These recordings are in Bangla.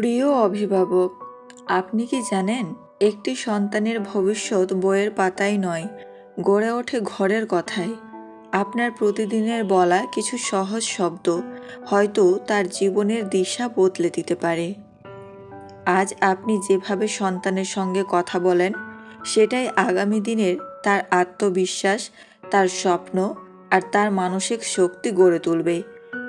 প্রিয় অভিভাবক, আপনি কি জানেন, একটি সন্তানের ভবিষ্যৎ বইয়ের পাতায় নয়, গড়ে ওঠে ঘরের কথায়। আপনার প্রতিদিনের বলা কিছু সহজ শব্দ হয়তো তার জীবনের দিশা বদলে দিতে পারে। আজ আপনি যেভাবে সন্তানের সঙ্গে কথা বলেন, সেটাই আগামী দিনের তার আত্মবিশ্বাস, তার স্বপ্ন আর তার মানসিক শক্তি গড়ে তুলবে।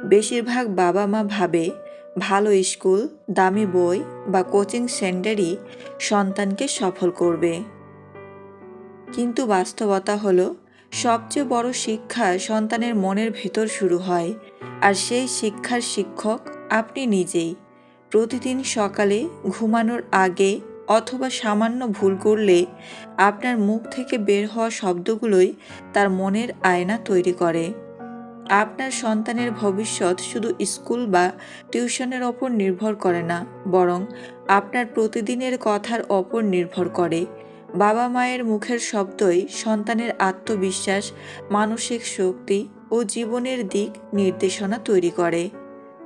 বেশিরভাগ বাবা মা ভাবে ভালো স্কুল দামি বই বা কোচিং সেন্টারই সন্তানকে সফল করবে। কিন্তু বাস্তবতা হলো সবচেয়ে বড় শিক্ষা সন্তানের মনের ভেতর শুরু হয় আর সেই শিক্ষার শিক্ষক আপনি নিজেই। প্রতিদিন সকালে ঘুমানোর আগে অথবা সামান্য ভুল করলে আপনার মুখ থেকে বের হওয়া শব্দগুলোই তার মনের আয়না তৈরি করে। আপনার সন্তানের ভবিষ্যৎ শুধু স্কুল বা টিউশনের ওপর নির্ভর করে না, বরং আপনার প্রতিদিনের কথার ওপর নির্ভর করে। বাবা মায়ের মুখের শব্দই সন্তানের আত্মবিশ্বাস, মানসিক শক্তি ও জীবনের দিক নির্দেশনা তৈরি করে।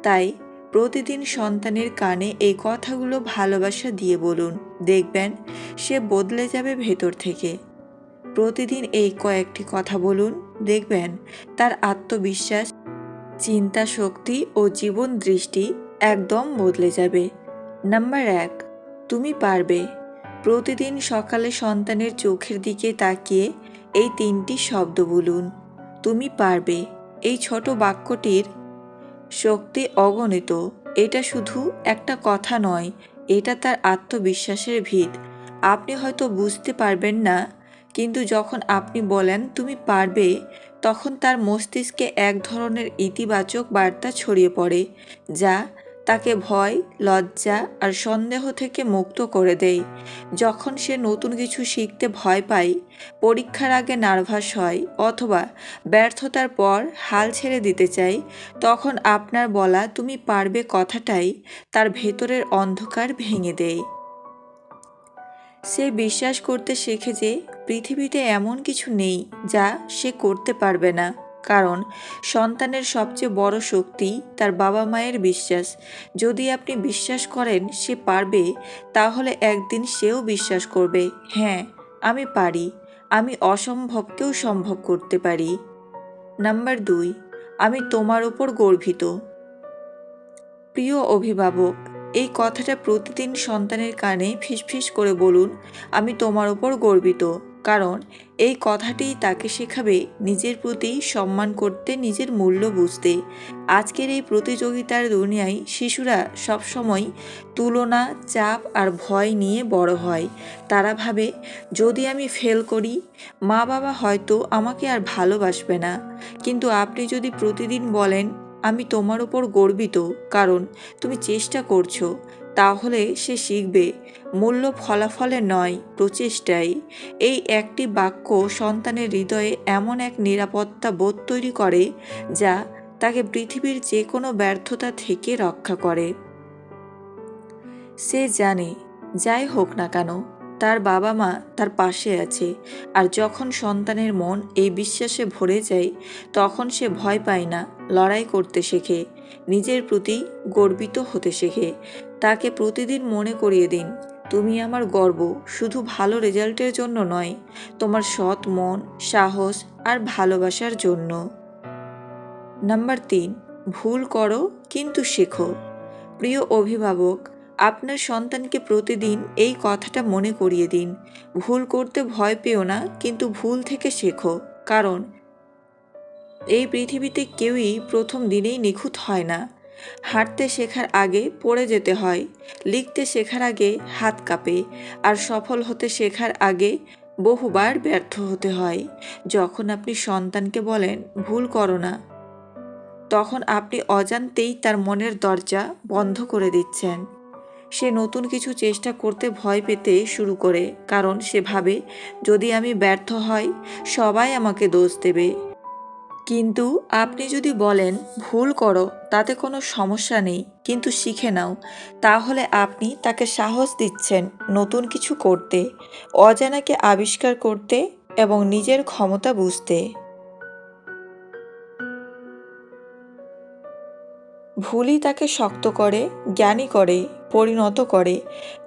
তাই প্রতিদিন সন্তানের কানে এই কথাগুলো ভালোবাসা দিয়ে বলুন। দেখবেন সে বদলে যাবে ভেতর থেকে। প্রতিদিন এই কয়েকটি কথা বলুন। দেখবেন তার আত্মবিশ্বাস চিন্তা শক্তি ও জীবন দৃষ্টি একদম বদলে যাবে। নাম্বার এক, তুমি পারবে। প্রতিদিন সকালে সন্তানের চোখের দিকে তাকিয়ে এই তিনটি শব্দ বলুন। তুমি পারবে। এই ছোট বাক্যটির শক্তি অগণিত। এটা শুধু একটা কথা নয়, এটা তার আত্মবিশ্বাসের ভিত। আপনি হয়তো বুঝতে পারবেন না কিন্তু যখন আপনি বলেন, তুমি পারবে, তখন তার মস্তিষ্কে এক ধরনের ইতিবাচক বার্তা ছড়িয়ে পড়ে, যা তাকে ভয়, লজ্জা আর সন্দেহ থেকে মুক্ত করে দেয়। যখন সে নতুন কিছু শিখতে ভয় পায়, পরীক্ষার আগে নার্ভাস হয় অথবা ব্যর্থতার পর হাল ছেড়ে দিতে চায়, তখন আপনার বলা তুমি পারবে কথাটাই তার ভেতরের অন্ধকার ভেঙে দেয়। সে বিশ্বাস করতে শেখে যে পৃথিবীতে এমন কিছু নেই যা সে করতে পারবে না। কারণ সন্তানের সবচেয়ে বড় শক্তি তার বাবা মায়ের বিশ্বাস। যদি আপনি বিশ্বাস করেন সে পারবে, তাহলে একদিন সেও বিশ্বাস করবে হ্যাঁ আমি পারি। আমি অসম্ভবকেও সম্ভব করতে পারি। নাম্বার দুই, আমি তোমার ওপর গর্বিত। প্রিয় অভিভাবক এই কথাটা প্রতিদিন সন্তানের কানে ফিসফিস করে বলুন, আমি তোমার ওপর গর্বিত। কারণ এই কথাটি তাকে শেখাবে নিজের প্রতি সম্মান করতে, নিজের মূল্য বুঝতে। আজকের এই প্রতিযোগিতার দুনিয়ায় শিশুরা সবসময় তুলনা, চাপ আর ভয় নিয়ে বড় হয়। তারা ভাবে, যদি আমি ফেল করি মা বাবা হয়তো আমাকে আর ভালোবাসবে না। কিন্তু আপনি যদি প্রতিদিন বলেন আমি তোমার ওপর গর্বিত, কারণ তুমি চেষ্টা করছ, তাহলে সে শিখবে। মূল্য ফলাফলে নয়, প্রচেষ্টাই। এই একটি বাক্য সন্তানের হৃদয়ে এমন এক নিরাপত্তা বোধ তৈরি করে, যা তাকে পৃথিবীর যে কোনো ব্যর্থতা থেকে রক্ষা করে। সে জানে, যাই হোক না কেন তার বাবা মা তার পাশে আছে। আর যখন সন্তানের মন এই বিশ্বাসে ভরে যায়, তখন সে ভয় পায় না, লড়াই করতে শেখে। নিজের প্রতি গর্বিত হতে শেখে। তাকে প্রতিদিন মনে করিয়ে দিন, তুমি আমার গর্ব, শুধু ভালো রেজাল্টের জন্য নয়, তোমার সৎ মন, সাহস আর ভালোবাসার জন্য। নাম্বার তিন, ভুল করো, কিন্তু শেখো। প্রিয় অভিভাবক আপনার সন্তানকে প্রতিদিন এই কথাটা মনে করিয়ে দিন। ভুল করতে ভয় পেও না, কিন্তু ভুল থেকে শেখো। কারণ, এই পৃথিবীতে কেউই প্রথম দিনেই নিখুঁত হয় না। হাঁটতে শেখার আগে পড়ে যেতে হয়, লিখতে শেখার আগে হাত কাঁপে, আর সফল হতে শেখার আগে বহুবার ব্যর্থ হতে হয়। যখন আপনি সন্তানকে বলেন, ভুল করো না, তখন আপনি অজান্তেই তার মনের দরজা বন্ধ করে দিচ্ছেন। সে নতুন কিছু চেষ্টা করতে ভয় পেতে শুরু করে, কারণ সে ভাবে, যদি আমি ব্যর্থ হই, সবাই আমাকে দোষ দেবে। কিন্তু আপনি যদি বলেন, ভুল করো, তাতে কোনো সমস্যা নেই, কিন্তু শিখে নাও। তাহলে আপনি তাকে সাহস দিচ্ছেন নতুন কিছু করতে, অজানাকে আবিষ্কার করতে এবং নিজের ক্ষমতা বুঝতে। ভুলই তাকে শক্ত করে, জ্ঞানী করে পরিণত করে।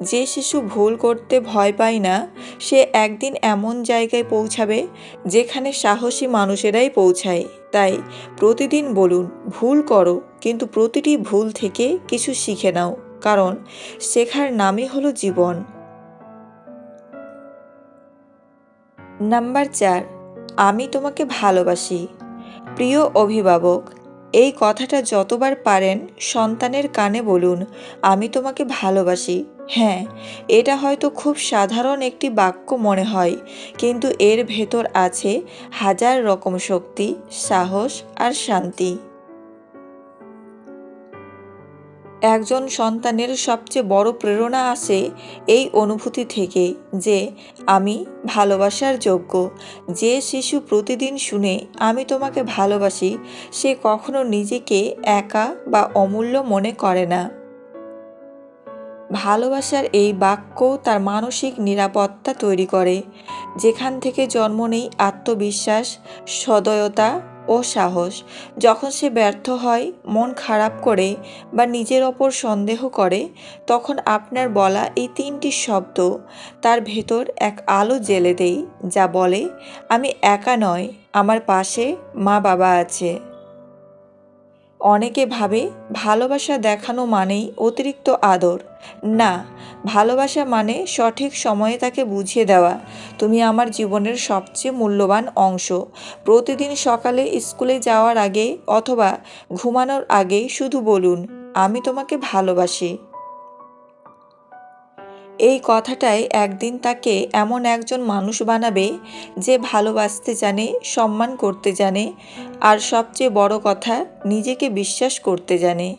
যে শিশু ভুল করতে ভয় পায় না, সে একদিন এমন জায়গায় পৌঁছাবে যেখানে সাহসী মানুষেরাই পৌঁছায়। তাই প্রতিদিন বলুন, ভুল করো, কিন্তু প্রতিটি ভুল থেকে কিছু শিখে নাও, কারণ শেখার নামই হলো জীবন। নাম্বার চার, আমি তোমাকে ভালোবাসি। প্রিয় অভিভাবক এই কথাটা যতবার পারেন সন্তানের কানে বলুন, আমি তোমাকে ভালোবাসি। হ্যাঁ এটা হয়তো খুব সাধারণ একটি বাক্য মনে হয়, কিন্তু এর ভেতর আছে হাজার রকম শক্তি, সাহস আর শান্তি। একজন সন্তানের সবচেয়ে বড় প্রেরণা আসে এই অনুভূতি থেকে যে আমি ভালোবাসার যোগ্য। যে শিশু প্রতিদিন শুনে, আমি তোমাকে ভালোবাসি সে কখনো নিজেকে একা বা অমূল্য মনে করে না। ভালোবাসার এই বাক্য তার মানসিক নিরাপত্তা তৈরি করে। যেখান থেকে জন্ম নেই আত্মবিশ্বাস, সদয়তা ও সাহস। যখন সে ব্যর্থ হয়, মন খারাপ করে বা নিজের ওপর সন্দেহ করে, তখন আপনার বলা এই তিনটি শব্দ তার ভেতর এক আলো জেলে দেয় যা বলে, আমি একা নয়, আমার পাশে মা বাবা আছে। অনেকে ভাবে ভালোবাসা দেখানো মানেই অতিরিক্ত আদর। না, ভালোবাসা মানে সঠিক সময়ে তাকে বুঝিয়ে দেওয়া। তুমি আমার জীবনের সবচেয়ে মূল্যবান অংশ। প্রতিদিন সকালে স্কুলে যাওয়ার আগে অথবা ঘুমানোর আগে শুধু বলুন, আমি তোমাকে ভালোবাসি। এই কথাটাই একদিন তাকে এমন একজন মানুষ বানাবে যে ভালোবাসতে জানে, সম্মান করতে জানে, আর সবচেয়ে বড় কথা, নিজেকে বিশ্বাস করতে জানে।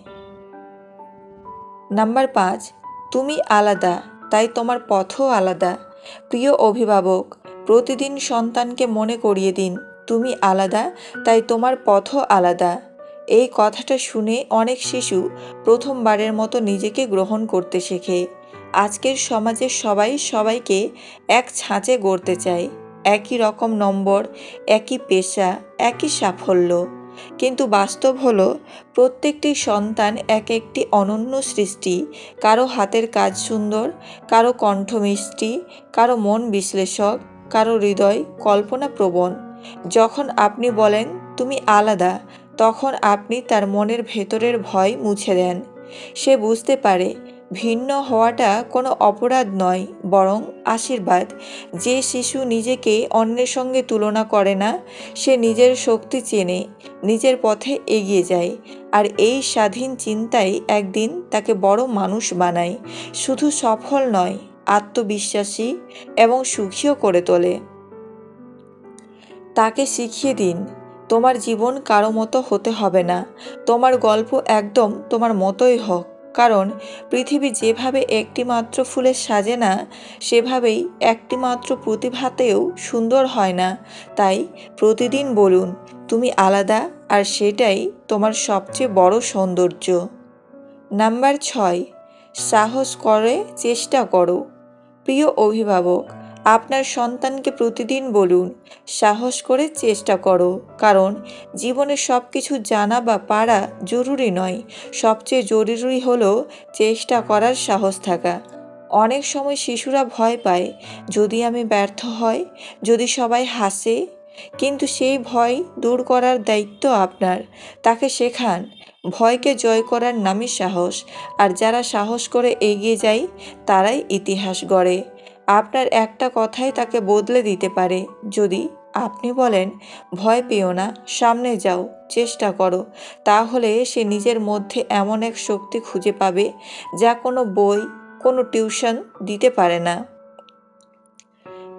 নাম্বার পাঁচ, তুমি আলাদা, তাই তোমার পথও আলাদা। প্রিয় অভিভাবক, প্রতিদিন সন্তানকে মনে করিয়ে দিন, তুমি আলাদা, তাই তোমার পথও আলাদা। এই কথাটা শুনে অনেক শিশু প্রথমবারের মতো নিজেকে গ্রহণ করতে শেখে। আজকের সমাজে সবাই সবাইকে এক ছাঁচে গড়তে চায়। একই রকম নম্বর, একই পেশা, একই সাফল্য। কিন্তু বাস্তব হলো, প্রত্যেকটি সন্তান এক একটি অনন্য সৃষ্টি। কারও হাতের কাজ সুন্দর, কারও কণ্ঠ মিষ্টি, কারও মন বিশ্লেষক, কারও হৃদয় কল্পনা প্রবণ। যখন আপনি বলেন, তুমি আলাদা, তখন আপনি তার মনের ভেতরের ভয় মুছে দেন। সে বুঝতে পারে ভিন্ন হওয়াটা কোনো অপরাধ নয়, বরং আশীর্বাদ। যে শিশু নিজেকে অন্যের সঙ্গে তুলনা করে না, সে নিজের শক্তি চেনে, নিজের পথে এগিয়ে যায়। আর এই স্বাধীন চিন্তাই একদিন তাকে বড় মানুষ বানায়, শুধু সফল নয়, আত্মবিশ্বাসী এবং সুখীও করে তোলে। তাকে শিখিয়ে দিন, তোমার জীবন কারও মতো হতে হবে না। তোমার গল্প একদম তোমার মতোই হোক। কারণ পৃথিবী যেভাবে একটি মাত্র ফুলে সাজে না, সেভাবেই একটি মাত্র প্রতিভাতেও সুন্দর হয় না। তাই প্রতিদিন বলুন, তুমি আলাদা আর সেটাই তোমার সবচেয়ে বড় সৌন্দর্য। নাম্বার ছয়, সাহস করে চেষ্টা করো। প্রিয় অভিভাবক আপনার সন্তানকে প্রতিদিন বলুন, সাহস করে চেষ্টা করো। কারণ, জীবনে সব কিছু জানা বা পারা জরুরি নয়, সবচেয়ে জরুরি হলো চেষ্টা করার সাহস থাকা। অনেক সময় শিশুরা ভয় পায়, যদি আমি ব্যর্থ হয় যদি সবাই হাসে, কিন্তু সেই ভয় দূর করার দায়িত্ব আপনার। তাকে শেখান, ভয়কে জয় করার নামই সাহস, আর যারা সাহস করে এগিয়ে যায়, তারাই ইতিহাস গড়ে। আপনার একটা কথাই তাকে বদলে দিতে পারে। যদি আপনি বলেন, ভয় পেও না, সামনে যাও, চেষ্টা করো। তাহলে সে নিজের মধ্যে এমন এক শক্তি খুঁজে পাবে, যা কোনো বই, কোনো টিউশন দিতে পারে না।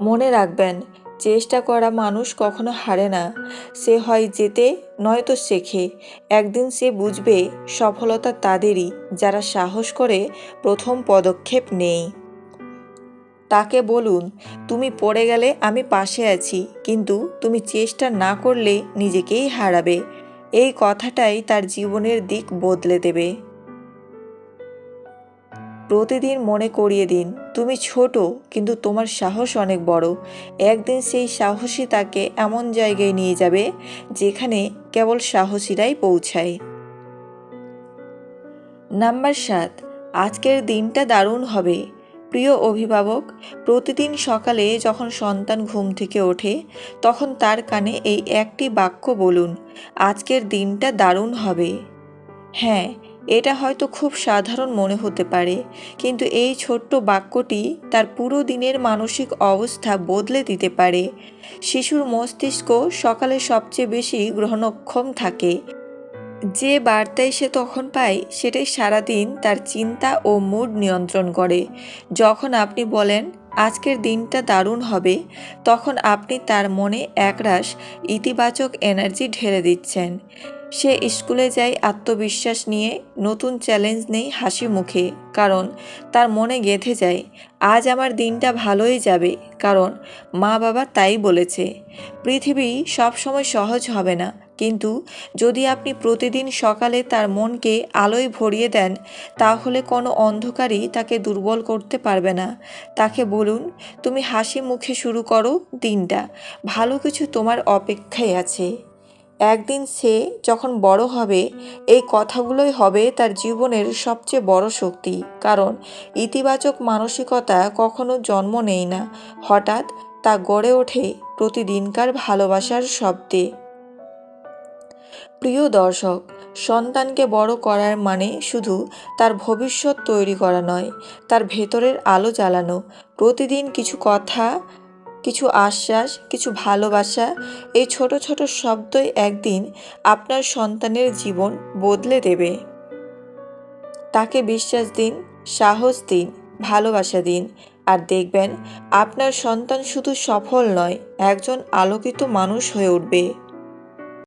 মনে রাখবেন, চেষ্টা করা মানুষ কখনো হারে না। সে হয় যেতে, নয়তো শেখে। একদিন সে বুঝবে, সফলতা তাদেরই, যারা সাহস করে প্রথম পদক্ষেপ নেই। তাকে বলুন, তুমি পড়ে গেলে আমি পাশে আছি, কিন্তু তুমি চেষ্টা না করলে নিজেকেই হারাবে। এই কথাটাই তার জীবনের দিক বদলে দেবে। প্রতিদিন মনে করিয়ে দিন, তুমি ছোট, কিন্তু তোমার সাহস অনেক বড়। একদিন সেই সাহসী তাকে এমন জায়গায় নিয়ে যাবে, যেখানে কেবল সাহসীরাই পৌঁছায়। নাম্বার সাত, আজকের দিনটা দারুণ হবে। প্রিয় অভিভাবক, প্রতিদিন সকালে যখন সন্তান ঘুম থেকে ওঠে, তখন তার কানে এই একটি বাক্য বলুন, আজকের দিনটা দারুণ হবে। হ্যাঁ এটা হয়তো খুব সাধারণ মনে হতে পারে, কিন্তু এই ছোট্ট বাক্যটি তার পুরো দিনের মানসিক অবস্থা বদলে দিতে পারে। শিশুর মস্তিষ্ক সকালে সবচেয়ে বেশি গ্রহণক্ষম থাকে। যে বার্তাই সে তখন পায়, সেটাই সারাদিন তার চিন্তা ও মুড নিয়ন্ত্রণ করে। যখন আপনি বলেন, আজকের দিনটা দারুণ হবে, তখন আপনি তার মনে একরাশ ইতিবাচক এনার্জি ঢেলে দিচ্ছেন। সে স্কুলে যায় আত্মবিশ্বাস নিয়ে নতুন চ্যালেঞ্জ নেই হাসি মুখে, কারণ তার মনে গেঁথে যায়, আজ আমার দিনটা ভালোই যাবে। কারণ মা বাবা তাই বলেছে, পৃথিবী সবসময় সহজ হবে না। কিন্তু যদি আপনি প্রতিদিন সকালে তার মনকে আলোয় ভরিয়ে দেন, তাহলে কোনো অন্ধকারই তাকে দুর্বল করতে পারবে না। তাকে বলুন, তুমি হাসি মুখে শুরু করো দিনটা। ভালো কিছু তোমার অপেক্ষায় আছে। একদিন সে যখন বড় হবে, এই কথাগুলোই হবে তার জীবনের সবচেয়ে বড় শক্তি। কারণ ইতিবাচক মানসিকতা কখনো জন্ম নেই না। হঠাৎ তা গড়ে ওঠে প্রতিদিনকার ভালোবাসার শব্দে। প্রিয় দর্শক, সন্তানকে বড় করার মানে শুধু তার ভবিষ্যৎ তৈরি করা নয়, তার ভেতরের আলো জ্বালানো। প্রতিদিন কিছু কথা কিছু আশ্বাস, কিছু ভালোবাসা, এই ছোট ছোট শব্দই একদিন আপনার সন্তানের জীবন বদলে দেবে। তাকে বিশ্বাস দিন, সাহস দিন, ভালোবাসা দিন। আর দেখবেন, আপনার সন্তান শুধু সফল নয়, একজন আলোকিত মানুষ হয়ে উঠবে।